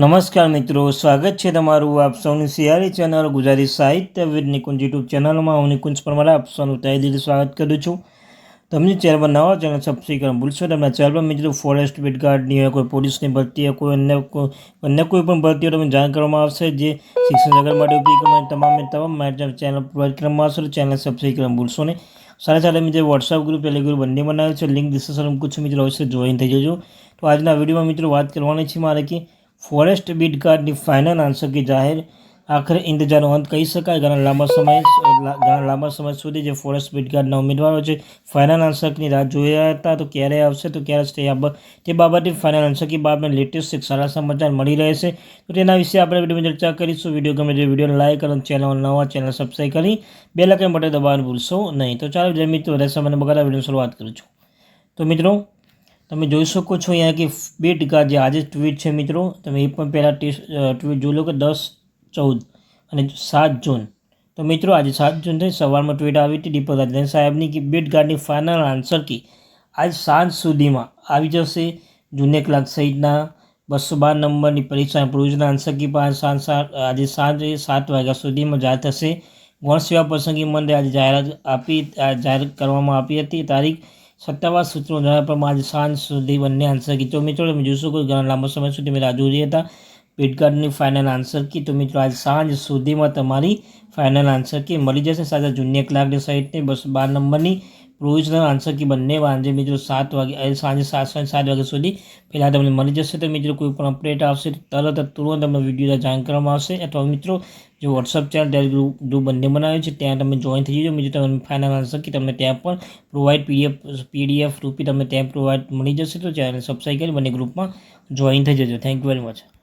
નમસ્કાર મિત્રો, સ્વાગત છે તમારું આપ સૌની સિયારી ચેનલ ગુજરાતી સાહિત્ય વિદ નિકુંજ યુટ્યુબ ચેનલમાં. હું નિકુંજ પરમારા, આપ સૌનું તહે દિલથી સ્વાગત કરું છું. તમને ચેનલમાં નવા ચેનલ સબસ્ક્રાઈબ ભૂલશો તમને ચેનલમાં મિત્રો ફોરેસ્ટ ગાર્ડની હોય કોઈ પોલીસની ભરતી હોય, કોઈ અન્ય કોઈ અન્ય કોઈ પણ ભરતી હોય, તમને જાણ કરવામાં આવશે જે શિક્ષણ જગત માટે ઉપયોગ કરવાની તમામે તમામ માહિતી ચેનલ પ્રોવાઈડ કરવામાં આવશે ચેનલ સબસ્ક્રાઈબ ભૂલશો નહીં. સાથે સાથે મિત્રો વોટ્સઅપ ગ્રુપ ટેલિગ્રુપ બંને બનાવ્યું છે. લિંક ડિસ્ક્રિપ્શન મૂકું છું મિત્રો અવશ્ય જોઈન થઈ જજો. તો આજના વિડીયોમાં મિત્રો વાત કરવાની છે મારે કે ફોરેસ્ટ બીટ કાર્ડની ફાઇનલ આન્સર કી જાહેર આખરે ઇંતજારનો અંત કહી શકાય. ઘણા લાંબા સમય ઘણા લાંબા સમય સુધી જે ફોરેસ્ટ બીટ કાર્ડના ઉમેદવારો છે ફાઇનલ આન્સરની રાહ રહ્યા હતા. તો ક્યારે આવશે? તો ક્યારે સ્ટે આપ તે બાબતે ફાઇનલ આન્સર કી બાબતને લેટેસ્ટ એક સારા સમાચાર મળી રહેશે. તો તેના વિશે આપણે વિડીયોમાં ચર્ચા કરીશું. વીડિયો ગમે તે વીડિયો લાઇક અને ચેનલ નવા ચેનલ સબસ્ક્રાઈબ કરી બે લાખ માટે દબાવવાનું ભૂલશો નહીં. તો ચાલો જે મિત્રો. રહેશે મને બગાડા વીડિયો શરૂઆત કરું છું. તો મિત્રો તમે જોઈ શકો છો અહીંયા કે બે ટકા જે આજે ટ્વીટ છે મિત્રો, તમે એ પણ પહેલાં ટેસ્ટ ટ્વીટ જોઈ લો કે દસ ચૌદ અને સાત જૂન. તો મિત્રો, આજે સાત જૂન થઈ સવારમાં ટ્વીટ આવી હતી દીપક રાજન સાહેબની કે બેટ ગાર્ડની ફાઇનલ આન્સર કી આજ સાંજ સુધીમાં આવી જશે. જૂને કલાક સહિતના બસો બાર નંબરની પરીક્ષા પ્રોવિઝનલ આન્સર કી પણ સાંજ આજે સાંજે સાત વાગ્યા સુધીમાં જાહેર થશે. ગૌણ સેવા પસંદગી મંડળે આજે જાહેરાત આપી જાહેર કરવામાં આપી હતી. તારીખ સત્તાવાર સૂત્રો જણાવ્યા પ્રમાણે આજે સાંજ સુધી બંને આન્સર કી તો મિત્રો, તમે જોશો કે ઘણા લાંબા સમય સુધી મેં રાહ જોઈ હતા. પેટકાર્ડની ફાઇનલ આન્સર કી. તો મિત્રો, આજ સાંજ સુધીમાં તમારી ફાઇનલ આન્સર કી. મળી જશે સાથે જુનિયર ક્લાર્કની સહિતની બસ બાર નંબરની પ્રોવિઝનલ આન્સર કી બંને વાંજે મિત્રો સાત વાગે સાંજે સાત સાંજે સાત વાગ્યા સુધી પહેલાં તમને મળી જશે. તો મિત્રો કોઈ પણ અપડેટ આવશે તરત તુરંત તમને વીડિયો જાણ કરવામાં આવશે. અથવા મિત્રો જે વોટ્સઅપ ચેનલ ટેલિગ્રુપ ગ્રુપ બંને બનાવ્યું છે, ત્યાં તમે જોઈન થઈ જજો. મિત્રો તમને ફાઇનલ આન્સર કે તમને ત્યાં પણ પ્રોવાઈડ પીડીએફ પીડીએફ રૂપી તમને ત્યાં પ્રોવાઈડ મળી જશે. તો ચેનલ સબસ્ક્રાઈબ કરી બંને ગ્રુપમાં જોઈન થઈ જજો. Thank you very much